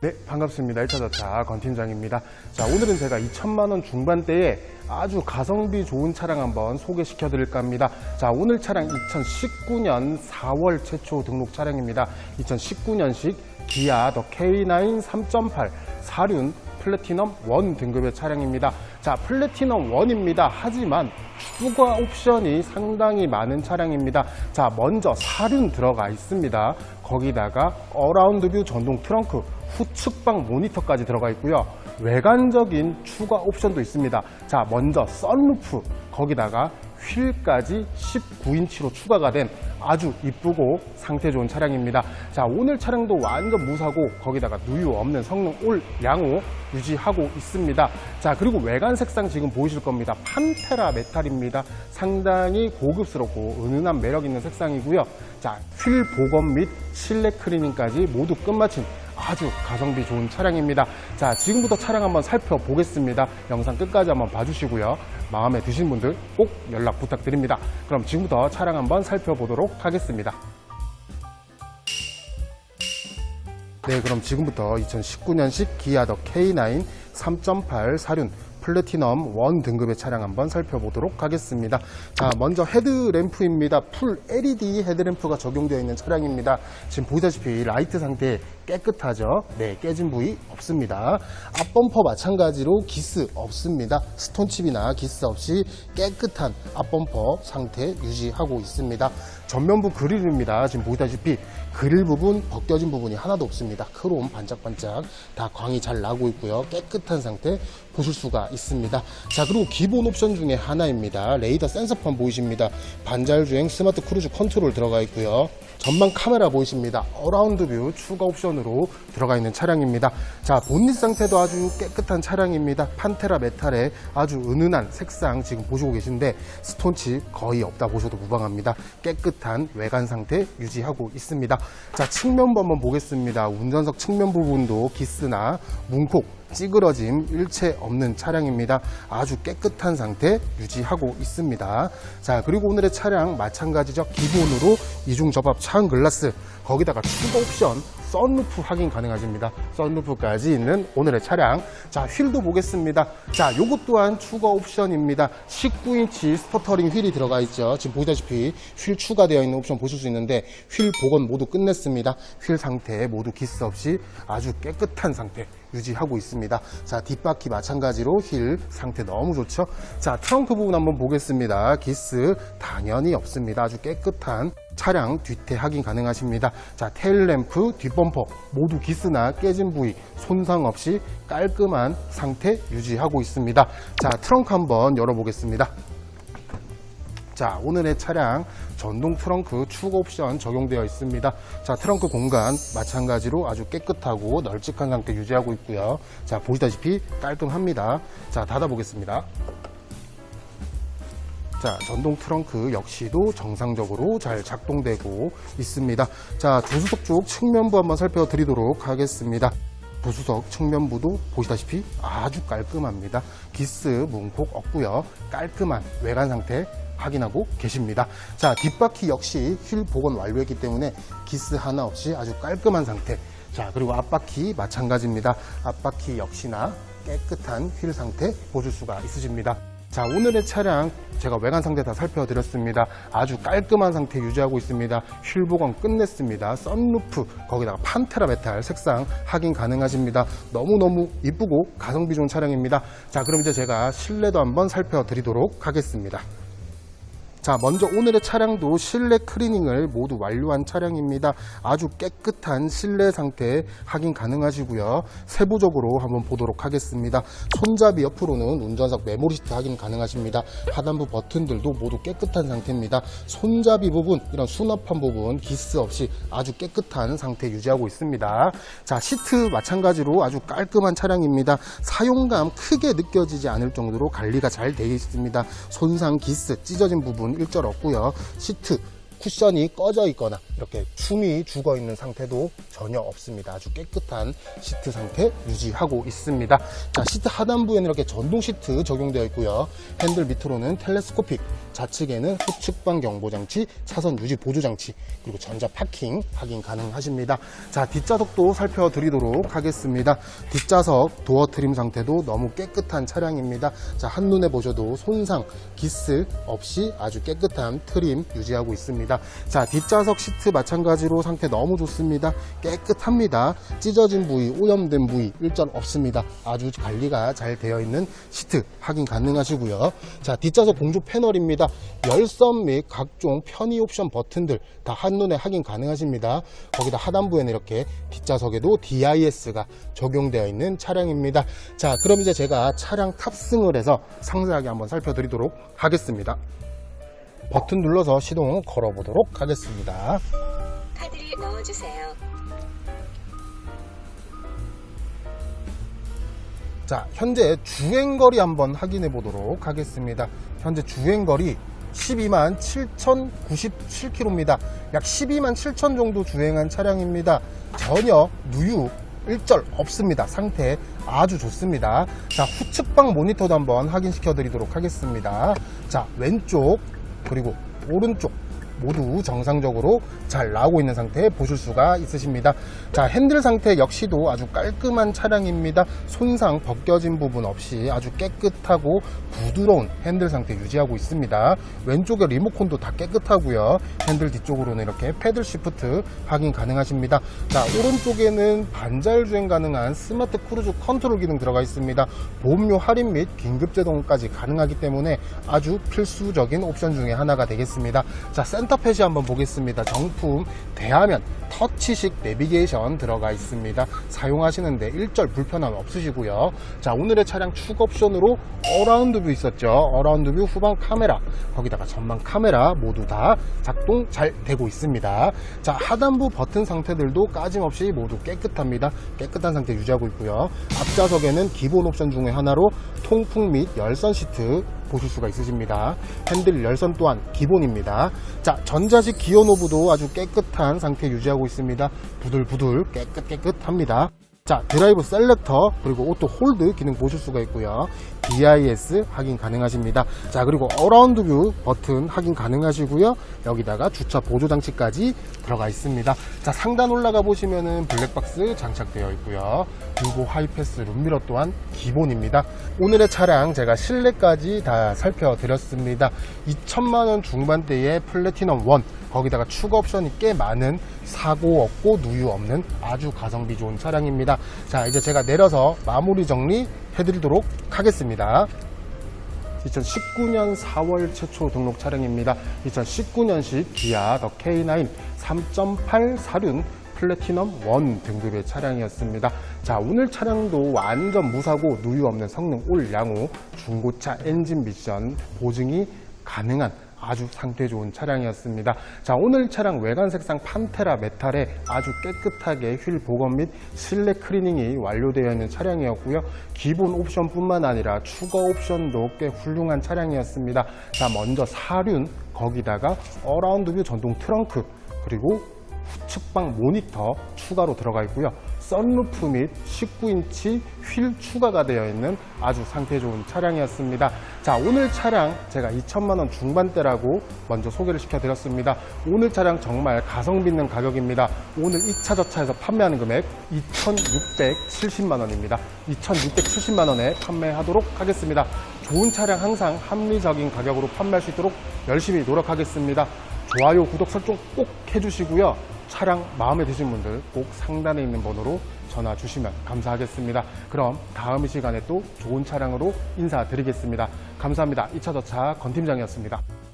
네, 반갑습니다. 1차 자차 건 팀장입니다. 자, 오늘은 제가 2천만 원 중반대에 아주 가성비 좋은 차량 한번 소개시켜 드릴까 합니다. 자, 오늘 차량 2019년 4월 최초 등록 차량입니다. 2019년식 기아 더 K9 3.8 사륜 플래티넘 1 등급의 차량입니다. 자, 플래티넘 1입니다. 하지만 추가 옵션이 상당히 많은 차량입니다. 자, 먼저 사륜 들어가 있습니다. 거기다가 어라운드 뷰 전동 트렁크, 후측방 모니터까지 들어가 있고요. 외관적인 추가 옵션도 있습니다. 자, 먼저 썬루프, 거기다가 휠까지 19인치로 추가가 된 아주 이쁘고 상태 좋은 차량입니다. 자, 오늘 차량도 완전 무사고 거기다가 누유 없는 성능 올 양호 유지하고 있습니다. 자, 그리고 외관 색상 지금 보이실 겁니다. 판테라 메탈입니다. 상당히 고급스럽고 은은한 매력 있는 색상이고요. 자, 휠 복원 및 실내 클리닝까지 모두 끝마친 아주 가성비 좋은 차량입니다. 자, 지금부터 차량 한번 살펴보겠습니다. 영상 끝까지 한번 봐주시고요. 마음에 드신 분들 꼭 연락 부탁드립니다. 그럼 지금부터 차량 한번 살펴보도록 하겠습니다. 네, 그럼 지금부터 2019년식 기아 더 K9 3.8 사륜 플래티넘 1 등급의 차량 한번 살펴보도록 하겠습니다. 자, 먼저 헤드램프입니다. 풀 LED 헤드램프가 적용되어 있는 차량입니다. 지금 보시다시피 라이트 상태 깨끗하죠? 네, 깨진 부위 없습니다. 앞범퍼 마찬가지로 기스 없습니다. 스톤칩이나 기스 없이 깨끗한 앞범퍼 상태 유지하고 있습니다. 전면부 그릴입니다. 지금 보시다시피 그릴 부분 벗겨진 부분이 하나도 없습니다. 크롬 반짝반짝 다 광이 잘 나고 있고요. 깨끗한 상태 보실 수가 있습니다. 자 그리고 기본 옵션 중에 하나입니다. 레이더 센서판 보이십니다. 반잘주행 스마트 크루즈 컨트롤 들어가 있고요. 전방 카메라 보이십니다. 어라운드 뷰 추가 옵션으로 들어가 있는 차량입니다. 자, 본닛 상태도 아주 깨끗한 차량입니다. 판테라 메탈의 아주 은은한 색상 지금 보시고 계신데 스톤칩 거의 없다 보셔도 무방합니다. 깨끗 한 외관 상태 유지하고 있습니다. 자, 측면부 한번 보겠습니다. 운전석 측면 부분도 기스나 문콕 찌그러짐 일체 없는 차량입니다. 아주 깨끗한 상태 유지하고 있습니다. 자, 그리고 오늘의 차량 마찬가지죠. 기본으로 이중 접합 차은 글라스 거기다가 추가 옵션 썬루프 확인 가능하십니다. 썬루프까지 있는 오늘의 차량. 자, 휠도 보겠습니다. 자, 요것 또한 추가 옵션입니다. 19인치 스포터링 휠이 들어가 있죠. 지금 보시다시피 휠 추가되어 있는 옵션 보실 수 있는데 휠 복원 모두 끝냈습니다. 휠 상태 모두 기스 없이 아주 깨끗한 상태 유지하고 있습니다. 자, 뒷바퀴 마찬가지로 휠 상태 너무 좋죠? 자, 트렁크 부분 한번 보겠습니다. 기스 당연히 없습니다. 아주 깨끗한 차량 뒤태 확인 가능하십니다. 자, 테일램프, 뒷범퍼 모두 기스나 깨진 부위 손상 없이 깔끔한 상태 유지하고 있습니다. 자, 트렁크 한번 열어보겠습니다. 자, 오늘의 차량 전동 트렁크 추가 옵션 적용되어 있습니다. 자, 트렁크 공간 마찬가지로 아주 깨끗하고 널찍한 상태 유지하고 있고요. 자, 보시다시피 깔끔합니다. 자, 닫아보겠습니다. 자, 전동 트렁크 역시도 정상적으로 잘 작동되고 있습니다. 자, 조수석 쪽 측면부 한번 살펴드리도록 하겠습니다. 부수석 측면부도 보시다시피 아주 깔끔합니다. 기스, 문콕 없고요. 깔끔한 외관 상태 확인하고 계십니다. 자, 뒷바퀴 역시 휠 복원 완료했기 때문에 기스 하나 없이 아주 깔끔한 상태. 자, 그리고 앞바퀴 마찬가지입니다. 앞바퀴 역시나 깨끗한 휠 상태 보실 수가 있으십니다. 자, 오늘의 차량 제가 외관 상태 다 살펴드렸습니다. 아주 깔끔한 상태 유지하고 있습니다. 휠 복원 끝냈습니다. 썬루프, 거기다가 판테라 메탈 색상 확인 가능하십니다. 너무너무 이쁘고 가성비 좋은 차량입니다. 자, 그럼 이제 제가 실내도 한번 살펴드리도록 하겠습니다. 자, 먼저 오늘의 차량도 실내 클리닝을 모두 완료한 차량입니다. 아주 깨끗한 실내 상태 확인 가능하시고요. 세부적으로 한번 보도록 하겠습니다. 손잡이 옆으로는 운전석 메모리 시트 확인 가능하십니다. 하단부 버튼들도 모두 깨끗한 상태입니다. 손잡이 부분, 이런 수납한 부분 기스 없이 아주 깨끗한 상태 유지하고 있습니다. 자, 시트 마찬가지로 아주 깔끔한 차량입니다. 사용감 크게 느껴지지 않을 정도로 관리가 잘 되어 있습니다. 손상, 기스, 찢어진 부분 일절 없고요. 시트 쿠션이 꺼져 있거나 이렇게 춤이 죽어 있는 상태도 전혀 없습니다. 아주 깨끗한 시트 상태 유지하고 있습니다. 자, 시트 하단부에는 이렇게 전동 시트 적용되어 있고요. 핸들 밑으로는 텔레스코픽 좌측에는 후측방 경보장치, 차선 유지 보조장치, 그리고 전자 파킹 확인 가능하십니다. 자, 뒷좌석도 살펴드리도록 하겠습니다. 뒷좌석 도어 트림 상태도 너무 깨끗한 차량입니다. 자, 한눈에 보셔도 손상, 기스 없이 아주 깨끗한 트림 유지하고 있습니다. 자, 뒷좌석 시트 마찬가지로 상태 너무 좋습니다. 깨끗합니다. 찢어진 부위, 오염된 부위 일절 없습니다. 아주 관리가 잘 되어 있는 시트 확인 가능하시고요. 자, 뒷좌석 공조 패널입니다. 열선 및 각종 편의 옵션 버튼들 다 한눈에 확인 가능하십니다. 거기다 하단부에는 이렇게 뒷좌석에도 DIS가 적용되어 있는 차량입니다. 자, 그럼 이제 제가 차량 탑승을 해서 상세하게 한번 살펴드리도록 하겠습니다. 버튼 눌러서 시동 걸어보도록 하겠습니다. 카드를 넣어주세요. 자, 현재 주행거리 한번 확인해 보도록 하겠습니다. 현재 주행거리 12만 7,097km입니다. 약 12만 7천 정도 주행한 차량입니다. 전혀 누유 일절 없습니다. 상태 아주 좋습니다. 자, 후측방 모니터도 한번 확인시켜 드리도록 하겠습니다. 자, 왼쪽 그리고 오른쪽 모두 정상적으로 잘 나오고 있는 상태 보실 수가 있으십니다. 자, 핸들 상태 역시도 아주 깔끔한 차량입니다. 손상, 벗겨진 부분 없이 아주 깨끗하고 부드러운 핸들 상태 유지하고 있습니다. 왼쪽에 리모컨도 다 깨끗하고요. 핸들 뒤쪽으로는 이렇게 패들 시프트 확인 가능하십니다. 자, 오른쪽에는 반자율 주행 가능한 스마트 크루즈 컨트롤 기능 들어가 있습니다. 보험료 할인 및 긴급 제동까지 가능하기 때문에 아주 필수적인 옵션 중에 하나가 되겠습니다. 자, 센터 펫이 한번 보겠습니다. 정품 대하면 터치식 내비게이션 들어가 있습니다. 사용하시는데 일절 불편함 없으시고요. 자, 오늘의 차량 추가 옵션으로 어라운드 뷰 있었죠. 어라운드 뷰 후방 카메라, 거기다가 전방 카메라 모두 다 작동 잘 되고 있습니다. 자, 하단부 버튼 상태들도 까짐없이 모두 깨끗합니다. 깨끗한 상태 유지하고 있고요. 앞좌석에는 기본 옵션 중에 하나로 통풍 및 열선 시트 보실 수가 있으십니다. 핸들 열선 또한 기본입니다. 자, 전자식 기어 노브도 아주 깨끗한 상태 유지하고 있습니다. 부들부들 깨끗 깨끗합니다. 자, 드라이브 셀렉터 그리고 오토 홀드 기능 보실 수가 있고요. DIS 확인 가능하십니다. 자, 그리고 어라운드 뷰 버튼 확인 가능하시고요. 여기다가 주차 보조 장치까지 들어가 있습니다. 자, 상단 올라가 보시면은 블랙박스 장착되어 있고요. 그리고 하이패스 룸미러 또한 기본입니다. 오늘의 차량 제가 실내까지 다 살펴드렸습니다. 2천만 원 중반대의 플래티넘 1 거기다가 추가 옵션이 꽤 많은 사고 없고 누유 없는 아주 가성비 좋은 차량입니다. 자, 이제 제가 내려서 마무리 정리 해드리도록 하겠습니다. 2019년 4월 최초 등록 차량입니다. 2019년식 기아 더 K9 3.8 사륜 플래티넘 1 등급의 차량이었습니다. 자, 오늘 차량도 완전 무사고 누유 없는 성능 올 양호 중고차 엔진 미션 보증이 가능한 아주 상태 좋은 차량이었습니다. 자, 오늘 차량 외관 색상 판테라 메탈에 아주 깨끗하게 휠 복원 및 실내 클리닝이 완료되어 있는 차량이었고요. 기본 옵션뿐만 아니라 추가 옵션도 꽤 훌륭한 차량이었습니다. 자, 먼저 사륜 거기다가 어라운드 뷰 전동 트렁크 그리고 후측방 모니터 추가로 들어가 있고요. 썬루프 및 19인치 휠 추가가 되어 있는 아주 상태 좋은 차량이었습니다. 자, 오늘 차량 제가 2천만 원 중반대라고 먼저 소개를 시켜드렸습니다. 오늘 차량 정말 가성비 있는 가격입니다. 오늘 2차 저차에서 판매하는 금액 2,670만 원입니다. 2,670만 원에 판매하도록 하겠습니다. 좋은 차량 항상 합리적인 가격으로 판매할 수 있도록 열심히 노력하겠습니다. 좋아요, 구독 설정 꼭 해주시고요. 차량 마음에 드신 분들 꼭 상단에 있는 번호로 전화 주시면 감사하겠습니다. 그럼 다음 시간에 또 좋은 차량으로 인사드리겠습니다. 감사합니다. 2차 저차 건 팀장이었습니다.